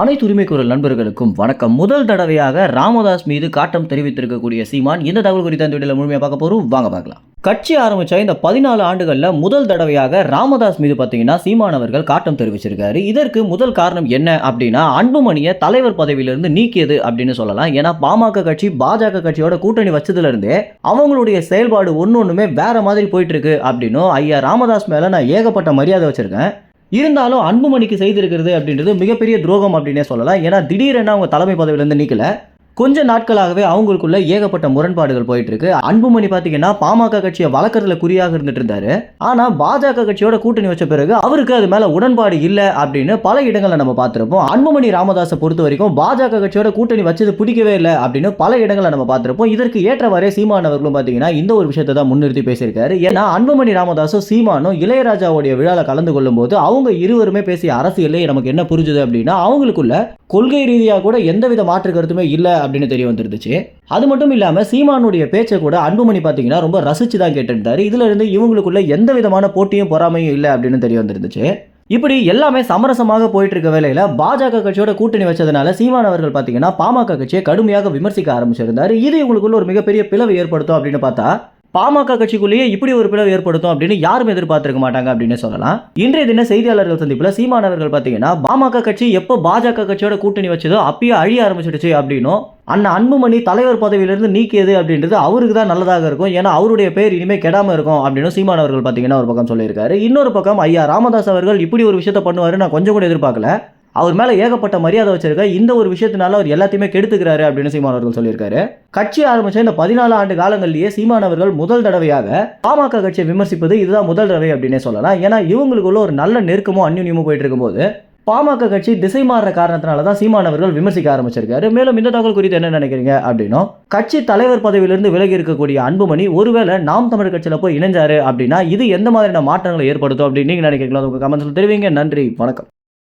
அனைத்து உரிமை குரல் நண்பர்களுக்கும் வணக்கம். முதல் தடவையாக ராமதாஸ் மீது காட்டம் தெரிவித்திருக்கக்கூடிய சீமான் இந்த தகவல் குறித்த அந்த வீடியோவில் முழுமையாக பார்க்க போறோம். வாங்க பார்க்கலாம். கட்சி ஆரம்பிச்ச இந்த பதினாலு ஆண்டுகளில் முதல் தடவையாக ராமதாஸ் மீது பார்த்தீங்கன்னா சீமான் அவர்கள் காட்டம் தெரிவிச்சிருக்காரு. இதற்கு முதல் காரணம் என்ன அப்படின்னா அன்புமணியை தலைவர் பதவியிலிருந்து நீக்கியது அப்படின்னு சொல்லலாம். ஏன்னா பாமக கட்சி பாஜக கட்சியோட கூட்டணி வச்சதுலேருந்தே அவங்களுடைய செயல்பாடு ஒன்று ஒன்றுமே வேற மாதிரி போயிட்டு இருக்கு அப்படின்னும் ஐயா ராமதாஸ் மேலே நான் ஏகப்பட்ட மரியாதை வச்சிருக்கேன். இருந்தாலும் அன்புமணிக்கு செய்திருக்கிறது அப்படின்றது மிகப்பெரிய துரோகம் அப்படின்னே சொல்லலாம். ஏன்னா திடீரென அவங்க தலைமை பதவியிலேருந்து நீக்கலை. கொஞ்ச நாட்களாகவே அவங்களுக்குள்ள ஏகப்பட்ட முரண்பாடுகள் போயிட்டு இருக்கு அன்புமணி பார்த்தீங்கன்னா பாமக கட்சியை வளர்க்கறதுல குறியாக இருந்துட்டு இருந்தாரு ஆனா பாஜக கட்சியோட கூட்டணி வச்ச பிறகு அவருக்கு அது மேல உடன்பாடு இல்லை அப்படின்னு பல இடங்களை நம்ம பார்த்திருப்போம் அன்புமணி ராமதாஸை பொறுத்த வரைக்கும் பாஜக கட்சியோட கூட்டணி வச்சது பிடிக்கவே இல்லை அப்படின்னு பல இடங்களை நம்ம பார்த்திருப்போம் இதற்கு ஏற்றவாறே சீமான் அவர்களும் பார்த்தீங்கன்னா இந்த ஒரு விஷயத்தை தான் முன்னிறுத்தி பேசியிருக்காரு. ஏன்னா அன்புமணி ராமதாஸும் சீமானும் இளையராஜாவுடைய விழாவில் கலந்து கொள்ளும்போது அவங்க இருவருமே பேசிய அரசியலே நமக்கு என்ன புரிஞ்சுது அப்படின்னா அவங்களுக்குள்ள கொள்கை ரீதியாக கூட எந்தவித மாற்று கருத்துமே இல்லை அப்படின்னு தெரிய வந்துருந்துச்சு. அது மட்டும் இல்லாமல் சீமானுடைய பேச்சை கூட அன்புமணி பார்த்தீங்கன்னா ரொம்ப ரசிச்சு தான் கேட்டிருந்தாரு. இதுல இருந்து இவங்களுக்குள்ள எந்த விதமான போட்டியும் பொறாமையும் இல்லை அப்படின்னு தெரிய வந்துருந்துச்சு. இப்படி எல்லாமே சமரசமாக போயிட்டு இருக்க வேலையில பாஜக கட்சியோட கூட்டணி வச்சதுனால சீமான் அவர்கள் பார்த்தீங்கன்னா பாமக கட்சியை கடுமையாக விமர்சிக்க ஆரம்பிச்சிருந்தாரு. இது இவங்களுக்குள்ள ஒரு மிகப்பெரிய பிளவு ஏற்படுத்தும் அப்படின்னு பார்த்தா பாமக கட்சிக்குள்ளேயே இப்படி ஒரு பிளவு ஏற்படுத்தும் அப்படின்னு யாரும் எதிர்பார்த்திருக்க மாட்டாங்க அப்படின்னு சொல்லலாம். இன்றைய தின செய்தியாளர்கள் சந்திப்பில் சீமானவர்கள் பார்த்தீங்கன்னா பாமக கட்சி எப்போ பாஜக கட்சியோட கூட்டணி வச்சதோ அப்பயே அழிய ஆரம்பிச்சிடுச்சு அப்படின்னும் அண்ணன் அன்புமணி தலைவர் பதவியிலிருந்து நீக்கியது அப்படின்றது அவருக்கு தான் நல்லதாக இருக்கும். ஏன்னா அவருடைய பேர் இனிமேல் கெடாமல் இருக்கும் அப்படின்னு சீமான் அவர்கள் பார்த்தீங்கன்னா ஒரு பக்கம் சொல்லியிருக்காரு. இன்னொரு பக்கம் ஐயா ராமதாஸ் அவர்கள் இப்படி ஒரு விஷயத்த பண்ணுவார் நான் கொஞ்சம் கூட எதிர்பார்க்கல. அவர் மேலே ஏகப்பட்ட மரியாதை வச்சிருக்க இந்த ஒரு விஷயத்தினால அவர் எல்லாத்தையுமே கெடுத்துக்கிறாரு அப்படின்னு சீமான் அவர்கள் சொல்லியிருக்காரு. கட்சி ஆரம்பிச்ச இந்த பதினாலு ஆண்டு காலங்களிலேயே சீமான் அவர்கள் முதல் தடவையாக பாமக கட்சியை விமர்சிப்பது இதுதான் முதல் தடவை அப்படின்னே சொல்லலாம். ஏன்னா இவங்களுக்குள்ள ஒரு நல்ல நெருக்கமும் அந்யுன்யமும் போயிட்டு இருக்கும்போது பாமக கட்சி திசை மாறுற காரணத்தினால தான் சீமான் அவர்கள் விமர்சிக்க ஆரம்பிச்சிருக்காரு. மேலும் இந்த தகவல் குறித்து என்ன நினைக்கிறீங்க அப்படின்னும் கட்சி தலைவர் பதவியிலிருந்து விலகி இருக்கக்கூடிய அன்புமணி ஒருவேளை நாம் தமிழர் கட்சியில் போய் இணைஞ்சாரு அப்படின்னா இது எந்த மாதிரியான மாற்றங்களை ஏற்படுத்தும் அப்படின்னு நீங்க நினைக்கிறீங்களா உங்க கமெண்ட்ஸ்ல தெரிவிங்க. நன்றி வணக்கம்.